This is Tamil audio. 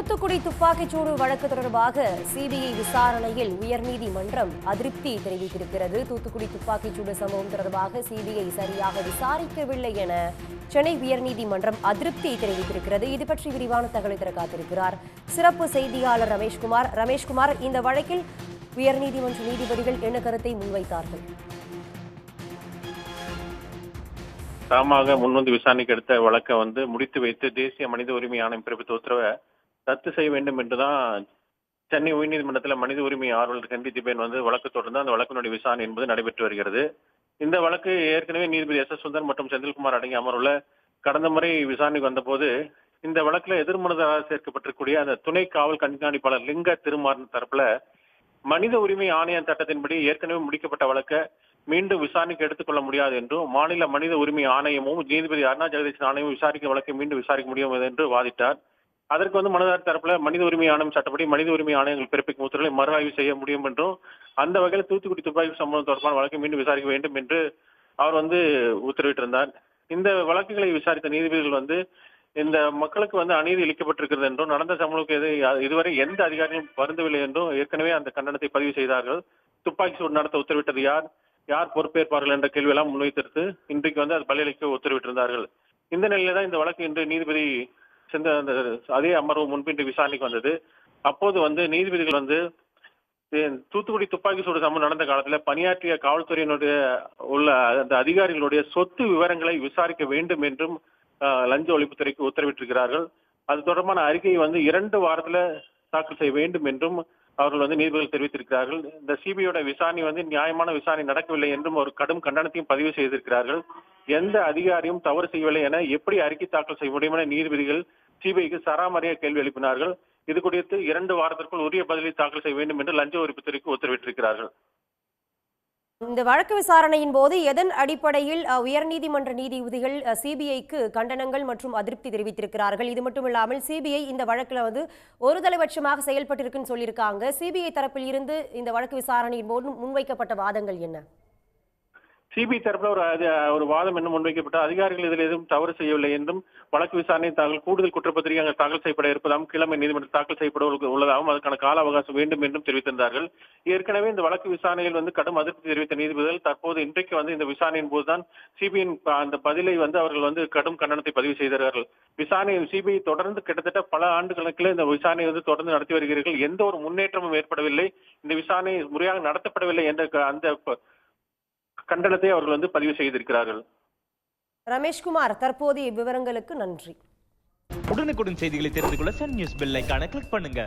தூத்துக்குடி துப்பாக்கிச்சூடு வழக்கு தொடர்பாக சிபிஐ விசாரணையில் உயர்நீதிமன்றம் அதிருப்தி தெரிவித்திருக்கிறது. தூத்துக்குடி துப்பாக்கிச்சூடு சம்பவம் தொடர்பாக சிபிஐ சரியாக விசாரிக்கவில்லை என சென்னை உயர்நீதிமன்றம் அதிருப்தி தெரிவித்திருக்கிறது. இது பற்றி விரிவான தகவலை தர காத்திருக்கிறார் சிறப்பு செய்தியாளர் ரமேஷ்குமார். ரமேஷ்குமார் இந்த வழக்கில் உயர்நீதிமன்ற நீதிபதிகள் என்ன கருத்தை முன்வைத்தார்கள்? தாமாக முன்வந்து விசாரணைக்கு எடுத்த வழக்கை வந்து முடித்து வைத்து தேசிய மனித உரிமை ஆணையம் பிறப்பித்த உத்தரவை ரத்து செய்ய வேண்டும் என்றுதான் சென்னை உயர்நீதிமன்றத்தில் மனித உரிமை ஆர்வலர் கண்டி திபேன் வந்து வழக்கு தொடர்ந்து அந்த வழக்கினுடைய விசாரணை என்பது நடைபெற்று வருகிறது. இந்த வழக்கு ஏற்கனவே நீதிபதி எஸ் எஸ் சுந்தர் மற்றும் செந்தில்குமார் அடங்கிய அமர்வுல கடந்த முறை விசாரணைக்கு வந்தபோது இந்த வழக்குல எதிர்மனதாக சேர்க்கப்பட்டிருக்கக்கூடிய அந்த துணை காவல் கண்காணிப்பாளர் லிங்க திருமாறன் தரப்புல மனித உரிமை ஆணைய சட்டத்தின்படி ஏற்கனவே முடிக்கப்பட்ட வழக்கை மீண்டும் விசாரணைக்கு எடுத்துக்கொள்ள முடியாது என்றும் மாநில மனித உரிமை ஆணையமும் நீதிபதி அருணா ஜெகதீஷன் ஆணையமும் விசாரிக்க வழக்கை மீண்டும் விசாரிக்க முடியும் என்று வாதிட்டார். அதற்கு வந்து மனதார் தரப்புல மனித உரிமை ஆணையம் சட்டப்படி மனித உரிமை ஆணையங்கள் பிறப்பிக்கும் உத்தரவை மறு ஆய்வு செய்ய முடியும் என்றும் அந்த வகையில் தூத்துக்குடி துப்பாக்கி சம்பவம் தொடர்பான வழக்கை மீண்டும் விசாரிக்க வேண்டும் என்று அவர் வந்து உத்தரவிட்டிருந்தார். இந்த வழக்குகளை விசாரித்த நீதிபதிகள் வந்து இந்த மக்களுக்கு வந்து அநீதி இழிக்கப்பட்டிருக்கிறது என்றும் நடந்த சம்பவங்களுக்கு எது இதுவரை எந்த அதிகாரியும் வருந்தவில்லை என்றும் ஏற்கனவே அந்த கண்டனத்தை பதிவு செய்தார்கள். துப்பாக்கி சூடு நடத்த உத்தரவிட்டது யார் யார் பொறுப்பேற்பார்கள் என்ற கேள்வியெல்லாம் முன்வைத்திருத்து இன்றைக்கு வந்து அது பதிலளிக்க உத்தரவிட்டிருந்தார்கள். இந்த நிலையில தான் இந்த வழக்கு இன்று நீதிபதி சென்ற அந்த அதே அமர்வு முன்பின்றி விசாரணைக்கு வந்தது. அப்போது வந்து நீதிபதிகள் வந்து தூத்துக்குடி துப்பாக்கி சூடு சம்பவம் நடந்த காலத்துல பணியாற்றிய காவல்துறையினுடைய உள்ள அந்த அதிகாரிகளுடைய சொத்து விவரங்களை விசாரிக்க வேண்டும் என்றும் லஞ்ச ஒழிப்புத்துறைக்கு உத்தரவிட்டிருக்கிறார்கள். அது தொடர்பான அறிக்கையை வந்து இரண்டு வாரத்துல தாக்கல் செய்ய வேண்டும் என்றும் அவர்கள் வந்து நீதிபதிகள் தெரிவித்திருக்கிறார்கள். இந்த சிபிஐயோட விசாரணை வந்து நியாயமான விசாரணை நடக்கவில்லை என்றும் ஒரு கடும் கண்டனத்தையும் பதிவு செய்திருக்கிறார்கள். எந்த அதிகாரியும் தவறு செய்யவில்லை என எப்படி அறிக்கை தாக்கல் செய்ய முடியும் என நீதிபதிகள் சிபிஐக்கு சராமரியா கேள்வி எழுப்பினார்கள். இது குறித்து இரண்டு வாரத்திற்குள் உரிய பதிலை தாக்கல் செய்ய வேண்டும் என்று லஞ்ச ஒழிப்புத்துறைக்கு உத்தரவிட்டிருக்கிறார்கள். இந்த வழக்கு விசாரணையின் போது எதன் அடிப்படையில் உயர்நீதிமன்ற நீதிபதிகள் சிபிஐக்கு கண்டனங்கள் மற்றும் அதிருப்தி தெரிவித்திருக்கிறார்கள்? இது மட்டும் இல்லாமல் சிபிஐ இந்த வழக்கில் வந்து ஒருதலைபட்சமாக செயல்பட்டிருக்குன்னு சொல்லியிருக்காங்க. சிபிஐ தரப்பில் இருந்து இந்த வழக்கு விசாரணையின் போது முன்வைக்கப்பட்ட வாதங்கள் என்ன? சிபிஐ தரப்புல ஒரு ஒரு வாதம் என்ன முன்வைக்கப்பட்ட அதிகாரிகள் இதில் எதுவும் தவறு செய்யவில்லை என்றும் வழக்கு விசாரணை தாங்கள் கூடுதல் குற்றப்பத்திரிகை அங்கே தாக்கல் செய்யப்பட இருப்பதாகவும் கிழமை நீதிமன்றம் தாக்கல் செய்யப்பட உள்ளதாகவும் அதற்கான கால அவகாசம் வேண்டும் என்றும் தெரிவித்திருந்தார்கள். ஏற்கனவே இந்த வழக்கு விசாரணையில் வந்து கடும் அதிருப்தி தெரிவித்த நீதிபதிகள் தற்போது இன்றைக்கு வந்து இந்த விசாரணையின் போதுதான் சிபிஐயின் அந்த பதிலை வந்து அவர்கள் வந்து கடும் கண்டனத்தை பதிவு செய்தார்கள் விசாரணை சிபிஐ தொடர்ந்து கிட்டத்தட்ட பல ஆண்டு கணக்கில் இந்த விசாரணை வந்து தொடர்ந்து நடத்தி வருகிறீர்கள். எந்த ஒரு முன்னேற்றமும் ஏற்படவில்லை. இந்த விசாரணை முறையாக நடத்தப்படவில்லை என்ற அந்த கண்டனத்தை அவர்கள் வந்து பதிவு செய்திருக்கிறார்கள். ரமேஷ்குமார் தற்போதைய விவரங்களுக்கு நன்றி. உடனுக்குடன் செய்திகளை தெரிந்து கொள்ள சன் நியூஸ் பெல் ஐகானை கிளிக் பண்ணுங்க.